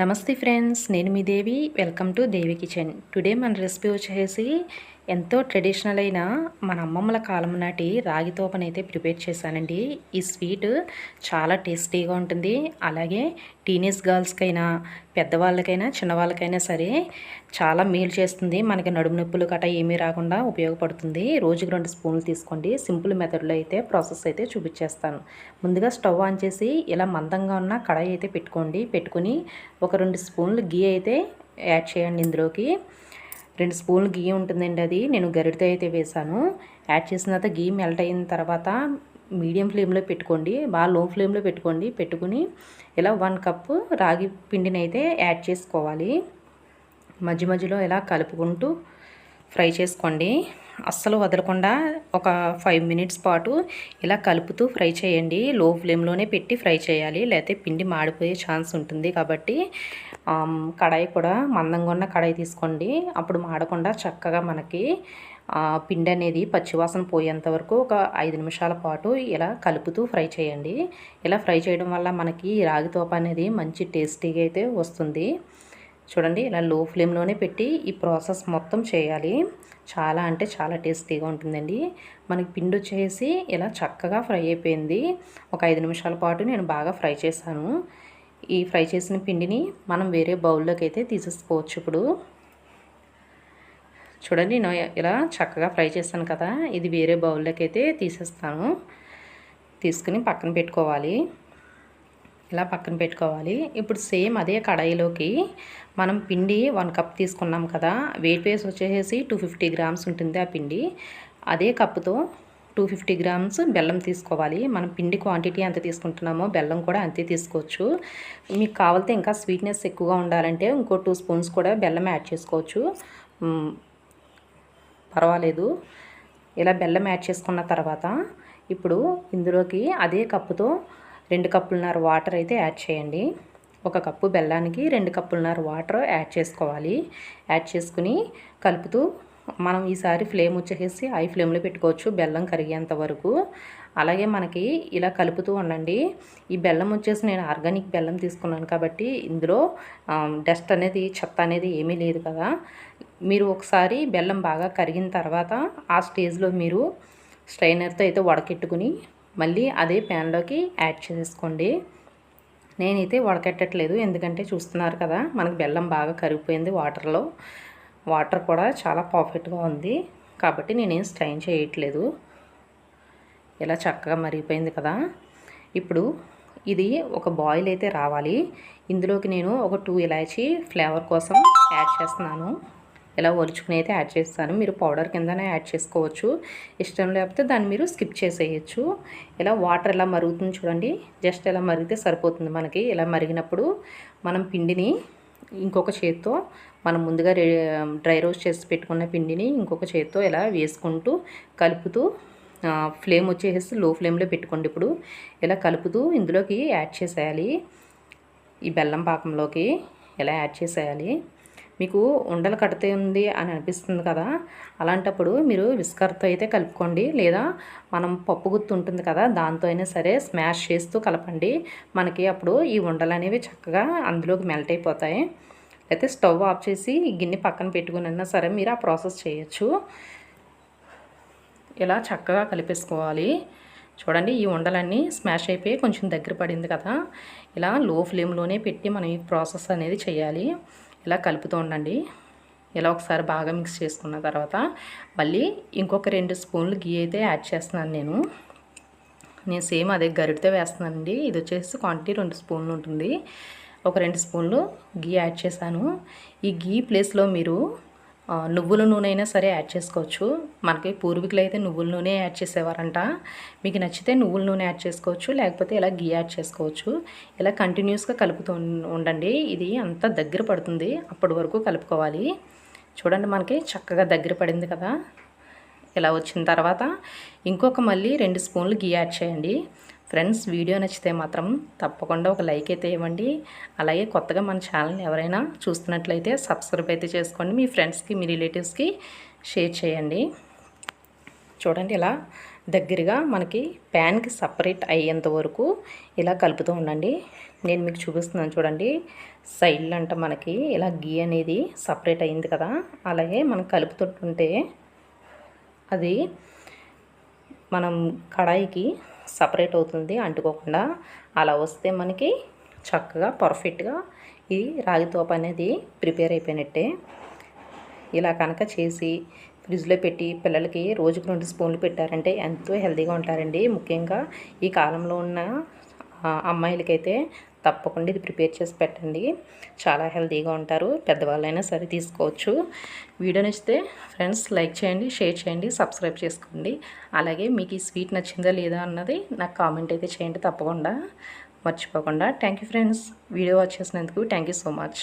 నమస్తే ఫ్రెండ్స్ నేను మీ Devi. Welcome to Devi kitchen. Today మన రెసిపీ వచ్చేసి ఎంతో ట్రెడిషనల్ అయిన మన అమ్మమ్మల కాలం నాటి రాగి తోపనైతే ప్రిపేర్ చేశానండి. ఈ స్వీట్ చాలా టేస్టీగా ఉంటుంది. అలాగే టీనేజ్ గర్ల్స్కైనా పెద్దవాళ్ళకైనా చిన్నవాళ్ళకైనా సరే చాలా మేలు చేస్తుంది. మనకి నడుము నొప్పులు గట్రా ఏమీ రాకుండా ఉపయోగపడుతుంది. రోజుకి రెండు స్పూన్లు తీసుకోండి. సింపుల్ మెథడ్లో అయితే ప్రాసెస్ అయితే చూపించేస్తాను. ముందుగా స్టవ్ ఆన్ చేసి ఇలా మందంగా ఉన్న కడాయి అయితే పెట్టుకోండి. పెట్టుకుని ఒక రెండు స్పూన్లు గీ అయితే యాడ్ చేయండి ఇందులోకి. రెండు స్పూన్లు గీ ఉంటుందండి అది. నేను గరిటతో అయితే వేసాను. యాడ్ చేసిన తర్వాత గీ మెల్ట్ అయిన తర్వాత మీడియం ఫ్లేమ్లో పెట్టుకోండి. బాగా లో ఫ్లేమ్లో పెట్టుకోండి. పెట్టుకుని ఇలా వన్ కప్పు రాగి పిండిని అయితే యాడ్ చేసుకోవాలి. మధ్య మధ్యలో ఇలా కలుపుకుంటూ ఫ్రై చేసుకోండి. అస్సలు వదలకుండా ఒక ఫైవ్ మినిట్స్ పాటు ఇలా కలుపుతూ ఫ్రై చేయండి. లో ఫ్లేమ్లోనే పెట్టి ఫ్రై చేయాలి. లేకపోతే పిండి మాడిపోయే ఛాన్స్ ఉంటుంది కాబట్టి కడాయి కూడా మందంగా ఉన్న కడాయి తీసుకోండి. అప్పుడు మాడకుండా చక్కగా మనకి పిండి అనేది పచ్చివాసన పోయేంత వరకు ఒక ఐదు నిమిషాల పాటు ఇలా కలుపుతూ ఫ్రై చేయండి. ఇలా ఫ్రై చేయడం వల్ల మనకి రాగి తోప అనేది మంచి టేస్టీగా అయితే వస్తుంది. చూడండి ఇలా లో ఫ్లేమ్లోనే పెట్టి ఈ ప్రాసెస్ మొత్తం చేయాలి. చాలా అంటే చాలా టేస్టీగా ఉంటుందండి. మనకి పిండి వచ్చేసి ఇలా చక్కగా ఫ్రై అయిపోయింది. ఒక ఐదు నిమిషాల పాటు నేను బాగా ఫ్రై చేశాను. ఈ ఫ్రై చేసిన పిండిని మనం వేరే బౌల్లోకి అయితే తీసేసుకోవచ్చు ఇప్పుడు. చూడండి నేను ఇలా చక్కగా ఫ్రై చేస్తాను కదా. ఇది వేరే బౌల్లోకి అయితే తీసేస్తాను. తీసుకుని పక్కన పెట్టుకోవాలి. ఇలా పక్కన పెట్టుకోవాలి. ఇప్పుడు సేమ్ అదే కడాయిలోకి మనం పిండి వన్ కప్ తీసుకున్నాం కదా వెయిట్ వేస్ వచ్చేసి టూ ఫిఫ్టీ గ్రామ్స్ ఉంటుంది ఆ పిండి. అదే కప్పుతో టూ ఫిఫ్టీ గ్రామ్స్ బెల్లం తీసుకోవాలి. మనం పిండి క్వాంటిటీ ఎంత తీసుకుంటున్నామో బెల్లం కూడా అంతే తీసుకోవచ్చు. మీకు కావాలితే ఇంకా స్వీట్నెస్ ఎక్కువగా ఉండాలంటే ఇంకో టూ స్పూన్స్ కూడా బెల్లం యాడ్ చేసుకోవచ్చు. పర్వాలేదు. ఇలా బెల్లం యాడ్ చేసుకున్న తర్వాత ఇప్పుడు ఇందులోకి అదే కప్పుతో రెండు కప్పులున్నర వాటర్ అయితే యాడ్ చేయండి. ఒక కప్పు బెల్లానికి రెండు కప్పులున్నర వాటర్ యాడ్ చేసుకోవాలి. యాడ్ చేసుకుని కలుపుతూ మనం ఈసారి ఫ్లేమ్ వచ్చేసి హై ఫ్లేమ్లో పెట్టుకోవచ్చు. బెల్లం కరిగేంత వరకు. అలాగే మనకి ఇలా కలుపుతూ ఉండండి. ఈ బెల్లం వచ్చేసి నేను ఆర్గానిక్ బెల్లం తీసుకున్నాను కాబట్టి ఇందులో డస్ట్ అనేది చెత్త అనేది ఏమీ లేదు కదా. మీరు ఒకసారి బెల్లం బాగా కరిగిన తర్వాత ఆ స్టేజ్లో మీరు స్ట్రైనర్తో అయితే వడకెట్టుకుని మళ్ళీ అదే ప్యాన్లోకి యాడ్ చేసుకోండి నేనైతే వడకెట్టట్లేదు ఎందుకంటే చూస్తున్నారు కదా మనకు బెల్లం బాగా కరిగిపోయింది వాటర్లో. వాటర్ కూడా చాలా పర్ఫెక్ట్గా ఉంది కాబట్టి నేనేం స్ట్రైన్ చేయట్లేదు. ఇలా చక్కగా మరిగిపోయింది కదా. ఇప్పుడు ఇది ఒక బాయిల్ అయితే రావాలి. ఇందులోకి నేను ఒక టూ ఇలాచి ఫ్లేవర్ కోసం యాడ్ చేస్తున్నాను. ఇలా ఒలుచుకుని అయితే యాడ్ చేస్తాను. మీరు పౌడర్ కిందనే యాడ్ చేసుకోవచ్చు. ఇష్టం లేకపోతే దాన్ని మీరు స్కిప్ చేసేయచ్చు. ఇలా వాటర్ ఎలా మరుగుతుంది చూడండి. జస్ట్ ఇలా మరిగితే సరిపోతుంది మనకి. ఇలా మరిగినప్పుడు మనం పిండిని ఇంకొక చేత్తో మనం ముందుగా డ్రై రోస్ట్ చేసి పెట్టుకున్న పిండిని ఇంకొక చేత్తో ఇలా వేసుకుంటూ కలుపుతూ ఫ్లేమ్ వచ్చేసి లో ఫ్లేమ్లో పెట్టుకోండి ఇప్పుడు. ఇలా కలుపుతూ ఇందులోకి యాడ్ చేసేయాలి. ఈ బెల్లం పాకంలోకి ఇలా యాడ్ చేసేయాలి. మీకు ఉండలు కడుతుంది అని అనిపిస్తుంది కదా అలాంటప్పుడు మీరు విస్కర్తో అయితే కలుపుకోండి. లేదా మనం పప్పు గుత్తు ఉంటుంది కదా దాంతో అయినా సరే స్మాష్ చేస్తూ కలపండి. మనకి అప్పుడు ఈ ఉండలు అనేవి చక్కగా అందులోకి మెల్ట్ అయిపోతాయి. అయితే స్టవ్ ఆఫ్ చేసి గిన్నె పక్కన పెట్టుకుని సరే మీరు ఆ ప్రాసెస్ చేయొచ్చు. ఇలా చక్కగా కలిపేసుకోవాలి. చూడండి ఈ ఉండలన్నీ స్మాష్ అయిపోయి కొంచెం దగ్గర పడింది కదా. ఇలా లో ఫ్లేమ్లోనే పెట్టి మనం ఈ ప్రాసెస్ అనేది చేయాలి. ఇలా కలుపుతూ ఉండండి. ఇలా ఒకసారి బాగా మిక్స్ చేసుకున్న తర్వాత మళ్ళీ ఇంకొక రెండు స్పూన్లు గీ అయితే యాడ్ చేస్తున్నాను నేను. నేను సేమ్ అదే గరిటితో వేస్తున్నానండి. ఇది వచ్చేసి క్వాంటిటీ రెండు స్పూన్లు ఉంటుంది. ఒక రెండు స్పూన్లు గీ యాడ్ చేశాను. ఈ గీ ప్లేస్లో మీరు నువ్వుల నూనె అయినా సరే యాడ్ చేసుకోవచ్చు. మనకి పూర్వీకులు అయితే నువ్వుల నూనె యాడ్ చేసేవారంట. మీకు నచ్చితే నువ్వుల నూనె యాడ్ చేసుకోవచ్చు లేకపోతే ఇలా గీ యాడ్ చేసుకోవచ్చు. ఇలా కంటిన్యూస్గా కలుపుతూ ఉండండి. ఇది అంత దగ్గర పడుతుంది. అప్పటి వరకు కలుపుకోవాలి. చూడండి మనకి చక్కగా దగ్గర పడింది కదా. ఇలా వచ్చిన తర్వాత ఇంకొక మళ్ళీ రెండు స్పూన్లు గీ యాడ్ చేయండి. ఫ్రెండ్స్ వీడియో నచ్చితే మాత్రం తప్పకుండా ఒక లైక్ అయితే ఇవ్వండి. అలాగే కొత్తగా మన ఛానల్ని ఎవరైనా చూస్తున్నట్లయితే సబ్స్క్రైబ్ అయితే చేసుకోండి. మీ ఫ్రెండ్స్కి మీ రిలేటివ్స్కి షేర్ చేయండి. చూడండి ఇలా దగ్గరగా మనకి ప్యాన్కి సపరేట్ అయ్యేంత వరకు ఇలా కలుపుతూ ఉండండి. నేను మీకు చూపిస్తున్నాను చూడండి. సైడ్లు అంట మనకి ఇలా గీ అనేది సపరేట్ అయింది కదా. అలాగే మనం కలుపుతుంటుంటే అది మనం కడాయికి సపరేట్ అవుతుంది అంటుకోకుండా. అలా వస్తే మనకి చక్కగా పర్ఫెక్ట్గా ఈ రాగి తోప అనేది ప్రిపేర్ అయిపోయినట్టే. ఇలా కనుక చేసి ఫ్రిడ్జ్లో పెట్టి పిల్లలకి రోజుకు రెండు స్పూన్లు పెట్టారంటే ఎంతో హెల్తీగా ఉంటారండి. ముఖ్యంగా ఈ కాలంలో ఉన్న అమ్మాయిలకైతే తప్పకుండా ఇది ప్రిపేర్ చేసి పెట్టండి. చాలా హెల్తీగా ఉంటారు. పెద్దవాళ్ళైనా సరే తీసుకోవచ్చు. వీడియో నచ్చితే ఫ్రెండ్స్ లైక్ చేయండి షేర్ చేయండి సబ్స్క్రైబ్ చేసుకోండి. అలాగే మీకు ఈ స్వీట్ నచ్చిందా లేదా అన్నది నాకు కామెంట్ అయితే చేయండి తప్పకుండా. మర్చిపోకుండా. Thank you friends. Video watch చేసినందుకు థ్యాంక్ యూ సో మచ్.